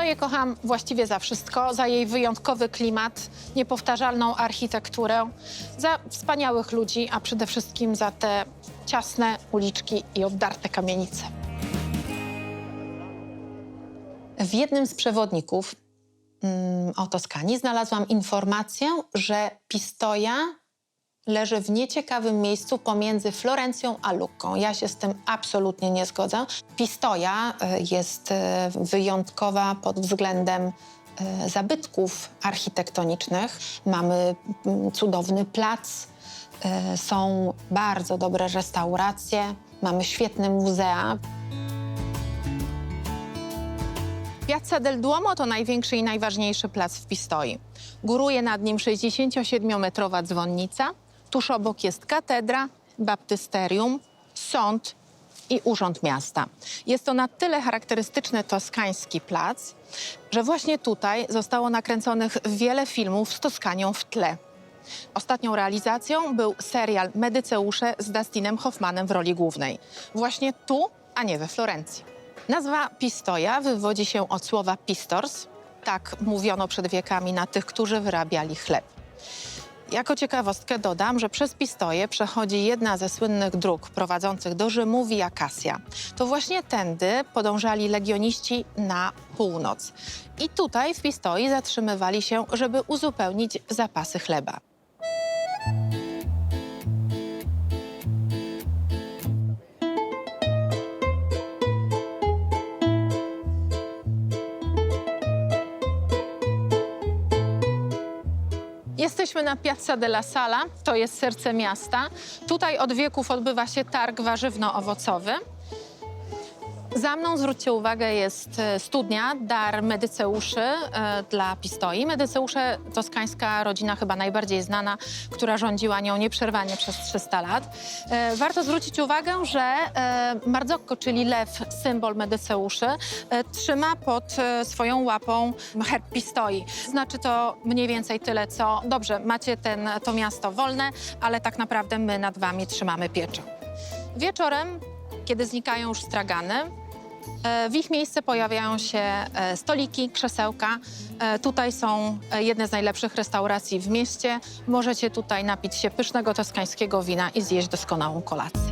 Pistoję kocham właściwie za wszystko, za jej wyjątkowy klimat, niepowtarzalną architekturę, za wspaniałych ludzi, a przede wszystkim za te ciasne uliczki i obdarte kamienice. W jednym z przewodników mm, o Toskanii znalazłam informację, że Pistoja leży w nieciekawym miejscu pomiędzy Florencją a Lucką. Ja się z tym absolutnie nie zgodzę. Pistoja y, jest y, wyjątkowa pod względem y, zabytków architektonicznych. Mamy mm, cudowny plac, są bardzo dobre restauracje, mamy świetne muzea. Piazza del Duomo to największy i najważniejszy plac w Pistoi. Góruje nad nim 67-metrowa dzwonnica. Tuż obok jest katedra, baptysterium, sąd i urząd miasta. Jest to na tyle charakterystyczny toskański plac, że właśnie tutaj zostało nakręconych wiele filmów z Toskanią w tle. Ostatnią realizacją był serial Medyceusze z Dustinem Hoffmanem w roli głównej. Właśnie tu, a nie we Florencji. Nazwa Pistoja wywodzi się od słowa pistors. Tak mówiono przed wiekami na tych, którzy wyrabiali chleb. Jako ciekawostkę dodam, że przez Pistoję przechodzi jedna ze słynnych dróg prowadzących do Rzymu Via Cassia. To właśnie tędy podążali legioniści na północ. I tutaj w Pistoi zatrzymywali się, żeby uzupełnić zapasy chleba. Jesteśmy na Piazza della Sala, to jest serce miasta. Tutaj od wieków odbywa się targ warzywno-owocowy. Za mną, zwróćcie uwagę, jest e, studnia Dar Medyceuszy e, dla Pistoi. Medyceusze toskańska rodzina chyba najbardziej znana, która rządziła nią nieprzerwanie przez 300 lat. E, warto zwrócić uwagę, że Marzocco, czyli lew, symbol Medyceuszy, trzyma pod swoją łapą herb Pistoi. Znaczy to mniej więcej tyle, co dobrze, macie ten, to miasto wolne, ale tak naprawdę my nad wami trzymamy pieczę. Wieczorem, kiedy znikają już stragany, w ich miejsce pojawiają się e, stoliki, krzesełka. E, Tutaj są e, jedne z najlepszych restauracji w mieście. Możecie tutaj napić się pysznego toskańskiego wina i zjeść doskonałą kolację.